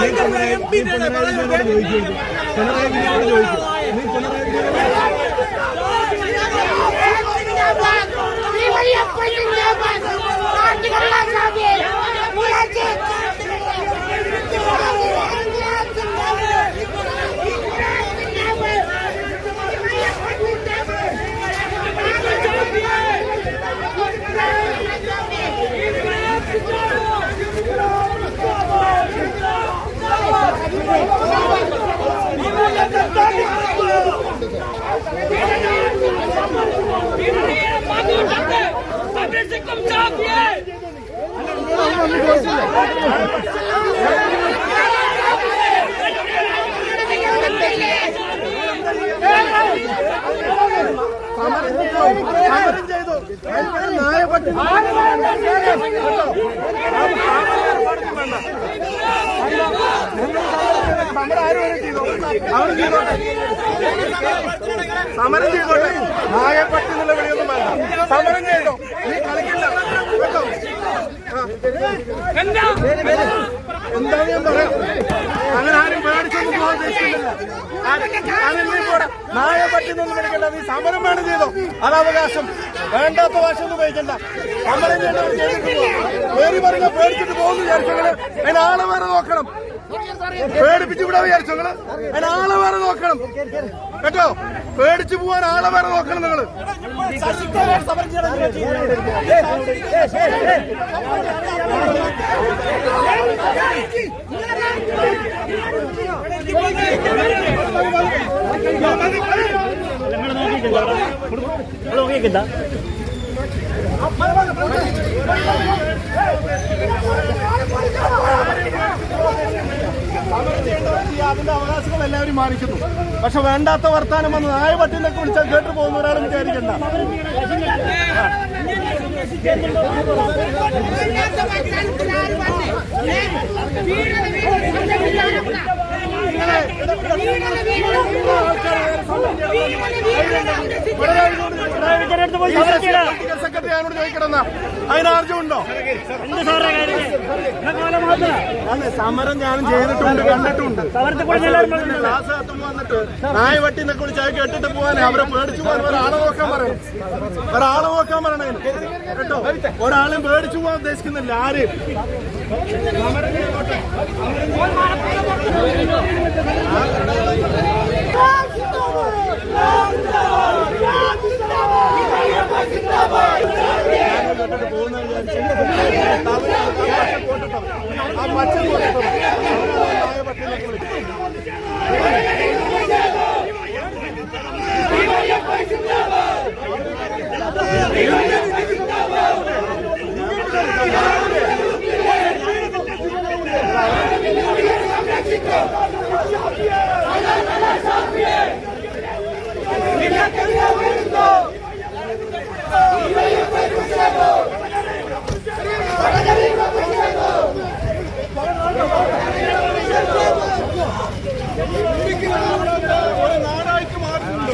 പിണറായി നീ പിണറായി വിജയനോട് ചോദിച്ചു പിണറായി വിജയനോട് ചോദിച്ചു നീ പിണറായി വിജയനോട് ചെയ്തു നായപട്ടി സമരം ആരും ചെയ്തു? അവരും ചെയ്തോട്ടെ സമരം ചെയ്തോട്ടെ. നായപ്പട്ടി എന്നുള്ള വിളിയൊന്നും വേണ്ട. സമരം ചെയ്തോ. നീ കളിക്കില്ല കേട്ടോ ആ. എന്താണ് ഞാൻ പറയാം അങ്ങനെ ആരും പേടിച്ചൊന്നും നായ പറ്റുന്നൊന്നും വിളിക്കണ്ട നീ സമരം വേണം ചെയ്തോ അത് അവകാശം വേണ്ടാത്ത ഭാഷ ഒന്നും ഉപയോഗിക്കണ്ട സമരം ചെയ്യേണ്ടവർ ചെയ്തിട്ട് പേര് പറഞ്ഞ പേടിച്ചിട്ട് പോകുന്നു വിചാരിച്ചങ്ങൾ അതിന് ആളെ വേറെ നോക്കണം പേടിപ്പിച്ച് വിടാൻ വിചാരിച്ചോങ്ങൾ അതിന് ആളെ വേറെ നോക്കണം കേട്ടോ പേടിച്ചു പോവാൻ ആളെ വേറെ നോക്കണം നിങ്ങൾ സമരം ചെയ്യുക. അതിന്റെ അവകാശങ്ങൾ എല്ലാവരും മാനിക്കുന്നു പക്ഷെ വേണ്ടാത്ത വർത്താനം വന്ന് നായ പട്ടിനൊക്കെ വിളിച്ചാൽ കേട്ടു പോകുന്ന ഒരാളും വിചാരിക്കണ്ട സെക്രട്ടറി സമരം ഞാനും ചെയ്തിട്ടുണ്ട് കണ്ടിട്ടുണ്ട്. ക്ലാസ് കത്തുമ്പോ വന്നിട്ട് നായ വട്ടി എന്നൊക്കെ വിളിച്ച് അത് കേട്ടിട്ട് പോകാൻ അവരെ പേടിച്ചു പോകാൻ ഒരാളെ നോക്കാൻ പറയണം. ഒരാളെ നോക്കാൻ പറയണേ കേട്ടോ? ഒരാളും പേടിച്ചു പോകാൻ ഉദ്ദേശിക്കുന്നില്ല. ആര് സമരം ചെയ്തോട്ടെ. ഞാനും കേട്ടിട്ട് പോകുന്ന വിചാരിച്ചു. അവർ ആ പച്ച കോട്ടിട്ടവർ. ആ പച്ച കോട്ടിട്ടവർ. അവരാണ് നായ പട്ടി എന്നൊക്കെ വിളിക്കുന്നത്. ഒരു നാടായിട്ട് മാറുന്നുണ്ട്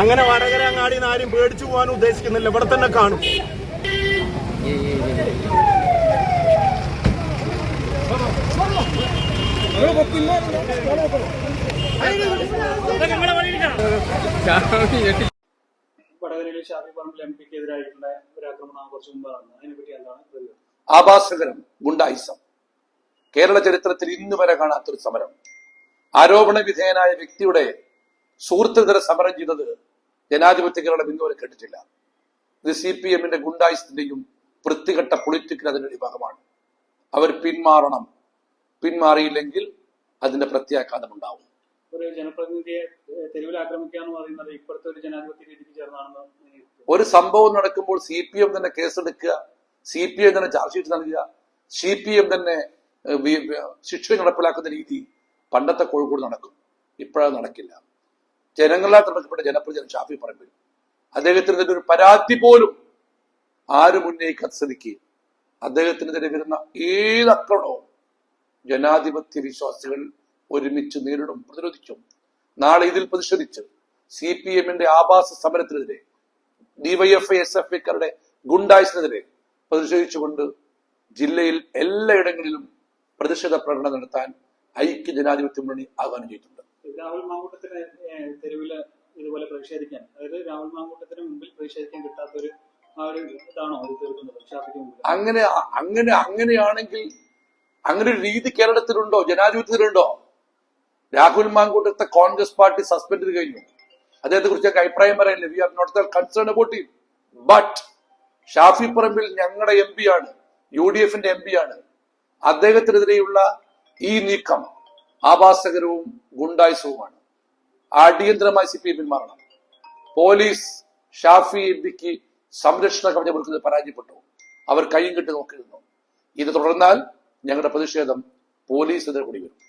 അങ്ങനെ വടകര അങ്ങാടി ആരും പേടിച്ചു പോകാൻ ഉദ്ദേശിക്കുന്നില്ല. ഇവിടെ തന്നെ കാണും. വടകരയിലെ ഷാഫി പറമ്പിൽ എം പിക്ക് എതിരായിട്ടുള്ള ഒരു ആക്രമണം കുറച്ച് മുമ്പ് നടന്നു അതിനെപ്പറ്റി എന്താണ് പ്രതികരണം? ആഭാസകരം ഗുണ്ടായിസം. കേരള ചരിത്രത്തിൽ ഇന്നുവരെ കാണാത്തൊരു സമരം. ആരോപണ വിധേയനായ വ്യക്തിയുടെ സുഹൃത്തുതര സമരം ചെയ്തത് ജനാധിപത്യ കേരളം ഇന്നുവരെ കേട്ടിട്ടില്ല. ഇത് സി പി എമ്മിന്റെ ഗുണ്ടായുസത്തിന്റെയും വൃത്തികെട്ട പൊളിറ്റിക്കൽ അതിന്റെ ഒരു ഭാഗമാണ് അവർ പിന്മാറണം. പിന്മാറിയില്ലെങ്കിൽ അതിന്റെ പ്രത്യാഘാതം ഉണ്ടാവും. ഒരു ജനപ്രതിനിധിയെ ഏഹ്, തെരുവിൽ ആക്രമിക്കുക എന്ന് പറയുന്നത് ഇപ്പോഴത്തെ ഒരു ജനാധിപത്യ രീതിക്ക് ചേർന്നാണെന്ന് ഒരു സംഭവം നടക്കുമ്പോൾ സി പി എം തന്നെ കേസെടുക്കുക സി പി എം തന്നെ ചാർജ് ഷീറ്റ് നൽകുക സി പി എം തന്നെ ശിക്ഷ നടപ്പിലാക്കുന്ന രീതി പണ്ടത്തെ കോഴിക്കോട് നടക്കും. ഇപ്പോഴത് നടക്കില്ല. ജനങ്ങളാൽ തിരഞ്ഞെടുക്കപ്പെട്ട ജനപ്രതിനിധി ഷാഫി പറമ്പിൽ അദ്ദേഹത്തിനെതിരെ ഒരു പരാതി പോലും ആരും ഉന്നയിക്കാത്ത സ്ഥിതിക്ക് അദ്ദേഹത്തിനെതിരെ വരുന്ന ഏത് ജനാധിപത്യ വിശ്വാസികൾ ഒരുമിച്ച് നേരിടും പ്രതിരോധിക്കും. നാളെ ഇതിൽ പ്രതിഷേധിച്ച് സി പി എമ്മിന്റെ ആഭാസ സമരത്തിനെതിരെ ഡിവൈഎഫ്ഐ എസ് എഫ് ഐക്കാരുടെ ഗുണ്ടായ്സിനെതിരെ പ്രതിഷേധിച്ചുകൊണ്ട് ജില്ലയിൽ എല്ലായിടങ്ങളിലും പ്രതിഷേധ പ്രകടനം നടത്താൻ ഐക്യ ജനാധിപത്യ മുന്നണി ആഹ്വാനം ചെയ്തിട്ടുണ്ട് രാഹുൽ മാങ്കൂട്ടത്തിന് തെരുവിൽ ഇതുപോലെ പ്രതിഷേധിക്കാൻ അതായത് രാഹുൽ മാങ്കൂട്ടത്തിന് മുമ്പിൽ പ്രതിഷേധിക്കാൻ കിട്ടാത്തൊരു ആ ഒരു ഇതാണോ അത് തീർക്കുന്നത്? അങ്ങനെ അങ്ങനെ അങ്ങനെയാണെങ്കിൽ അങ്ങനെ ഒരു രീതി കേരളത്തിലുണ്ടോ? ജനാധിപത്യത്തിലുണ്ടോ? രാഹുൽ മാങ്കൂട്ടത്തെ കോൺഗ്രസ് പാർട്ടി സസ്പെൻഡ് ചെയ്ത് കഴിഞ്ഞു. അദ്ദേഹത്തെ കുറിച്ച് ഞങ്ങൾക്ക് അഭിപ്രായം പറയാനില്ല we are not concern about him but Shafi Parambil ഞങ്ങളുടെ എം പി ആണ്. യു ഡി എഫിന്റെ എം പി ആണ്. അദ്ദേഹത്തിനെതിരെയുള്ള ഈ നീക്കം ആഭാസകരവും ഗുണ്ടായുസവുമാണ്. അടിയന്തരമായി സി പി എമ്മിൽ മാറണം പോലീസ് ഷാഫി എം പിക്ക് സംരക്ഷണ കവചം കൊടുക്കുന്നത് പരാജയപ്പെട്ടു. അവർ കൈയും കെട്ടി നോക്കിയിരുന്നു. ഇത് തുടർന്നാൽ ഞങ്ങളുടെ പ്രതിഷേധം പോലീസിനെതിരെ കൂടി വരും.